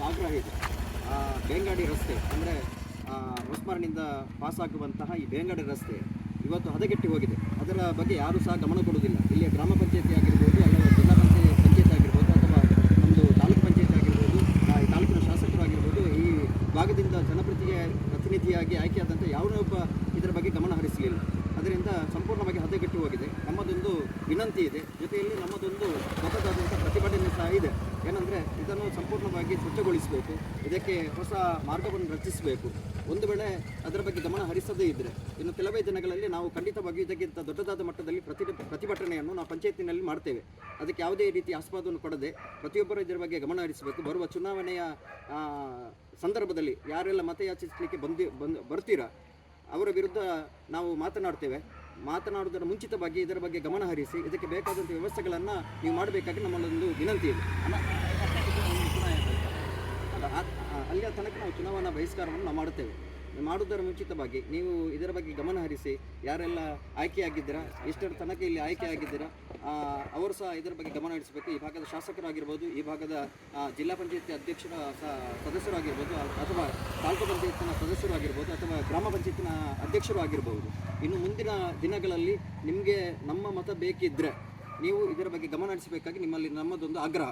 ಒಂದು ಆಗ್ರಹ ಇದೆ. ಬೇಂಗಾಡಿ ರಸ್ತೆ, ಅಂದರೆ ಹೊಸ್ಮಾರಿನಿಂದ ಪಾಸ್ ಆಗುವಂತಹ ಈ ಬೇಂಗಾಡಿ ರಸ್ತೆ ಇವತ್ತು ಹದಗೆಟ್ಟಿ ಹೋಗಿದೆ. ಅದರ ಬಗ್ಗೆ ಯಾರೂ ಸಹ ಗಮನ ಕೊಡುವುದಿಲ್ಲ. ಇಲ್ಲಿಯ ಗ್ರಾಮ ಪಂಚಾಯತಿ ಆಗಿರ್ಬೋದು ಅಥವಾ ಜಿಲ್ಲಾ ಪಂಚಾಯತಿ ಪಂಚಾಯತ್ ಆಗಿರ್ಬೋದು, ಅಥವಾ ನಮ್ಮದು ತಾಲೂಕು ಪಂಚಾಯತ್ ಆಗಿರ್ಬೋದು ತಾಲೂಕಿನ ಶಾಸಕರು ಆಗಿರ್ಬೋದು, ಈ ಭಾಗದಿಂದ ಜನಪ್ರತಿಗೆ ಪ್ರತಿನಿಧಿಯಾಗಿ ಆಯ್ಕೆಯಾದಂಥ ಯಾವುದೇ ಒಬ್ಬ ಇದರ ಬಗ್ಗೆ ಗಮನ ಹರಿಸಲಿಲ್ಲ. ಅದರಿಂದ ಸಂಪೂರ್ಣವಾಗಿ ಹದಗೆಟ್ಟು ಹೋಗಿದೆ. ನಮ್ಮದೊಂದು ವಿನಂತಿ ಇದೆ. ಜೊತೆಯಲ್ಲಿ ನಮ್ಮದೊಂದು ದೊಡ್ಡದಾದಂಥ ಪ್ರತಿಭಟನೆ ಸಹ ಇದೆ. ಏನಂದರೆ ಇದನ್ನು ಸಂಪೂರ್ಣವಾಗಿ ಸ್ವಚ್ಛಗೊಳಿಸಬೇಕು. ಇದಕ್ಕೆ ಹೊಸ ಮಾರ್ಗವನ್ನು ರಚಿಸಬೇಕು. ಒಂದು ವೇಳೆ ಅದರ ಬಗ್ಗೆ ಗಮನ ಹರಿಸದೇ ಇದ್ದರೆ ಇನ್ನು ಕೆಲವೇ ದಿನಗಳಲ್ಲಿ ನಾವು ಖಂಡಿತವಾಗಿ ಇದಕ್ಕಿಂತ ದೊಡ್ಡದಾದ ಮಟ್ಟದಲ್ಲಿ ಪ್ರತಿ ಪ್ರತಿಭಟನೆಯನ್ನು ನಾವು ಪಂಚಾಯತಿನಲ್ಲಿ ಮಾಡ್ತೇವೆ. ಅದಕ್ಕೆ ಯಾವುದೇ ರೀತಿ ಆಸ್ಪದವನ್ನು ಕೊಡದೆ ಪ್ರತಿಯೊಬ್ಬರು ಇದರ ಬಗ್ಗೆ ಗಮನ ಹರಿಸಬೇಕು. ಬರುವ ಚುನಾವಣೆಯ ಸಂದರ್ಭದಲ್ಲಿ ಯಾರೆಲ್ಲ ಮತಯಾಚಿಸಲಿಕ್ಕೆ ಬಂದಿ ಬಂದು ಬರ್ತೀರಾ, ಅವರ ವಿರುದ್ಧ ನಾವು ಮಾತನಾಡ್ತೇವೆ. ಮಾತನಾಡುವುದರ ಮುಂಚಿತವಾಗಿ ಇದರ ಬಗ್ಗೆ ಗಮನ ಹರಿಸಿ ಇದಕ್ಕೆ ಬೇಕಾದಂಥ ವ್ಯವಸ್ಥೆಗಳನ್ನು ನೀವು ಮಾಡಬೇಕಾಗಿ ನಮ್ಮಲ್ಲೊಂದು ವಿನಂತಿ ಇದೆ ಅಲ್ಲ ಅಲ್ಲಿಯ ತನಕ ನಾವು ಚುನಾವಣಾ ಬಹಿಷ್ಕಾರವನ್ನು ನಾವು ಮಾಡುತ್ತೇವೆ ಮಾಡುವುದರ ಮುಂಚಿತವಾಗಿ ನೀವು ಇದರ ಬಗ್ಗೆ ಗಮನ ಹರಿಸಿ, ಯಾರೆಲ್ಲ ಆಯ್ಕೆಯಾಗಿದ್ದೀರಾ, ಎಷ್ಟರ ತನಕ ಇಲ್ಲಿ ಆಯ್ಕೆಯಾಗಿದ್ದೀರಾ ಅವರು ಸಹ ಇದರ ಬಗ್ಗೆ ಗಮನ ಹರಿಸಬೇಕು. ಈ ಭಾಗದ ಶಾಸಕರಾಗಿರ್ಬೋದು, ಈ ಭಾಗದ ಜಿಲ್ಲಾ ಪಂಚಾಯತಿ ಅಧ್ಯಕ್ಷರ ಸದಸ್ಯರು ಅ- ಅಥವಾ ತಾಲೂಕು ಪಂಚಾಯತ್ನ ಸದಸ್ಯರಾಗಿರ್ಬೋದು, ಅಥವಾ ಗ್ರಾಮ ಪಂಚಾಯತ್ನ ಅಧ್ಯಕ್ಷರು ಆಗಿರ್ಬೋದು. ಇನ್ನು ಮುಂದಿನ ದಿನಗಳಲ್ಲಿ ನಿಮಗೆ ನಮ್ಮ ಮತ ಬೇಕಿದ್ದರೆ ನೀವು ಇದರ ಬಗ್ಗೆ ಗಮನ ಹರಿಸಬೇಕಾಗಿ ನಿಮ್ಮಲ್ಲಿ ನಮ್ಮದೊಂದು ಆಗ್ರಹ.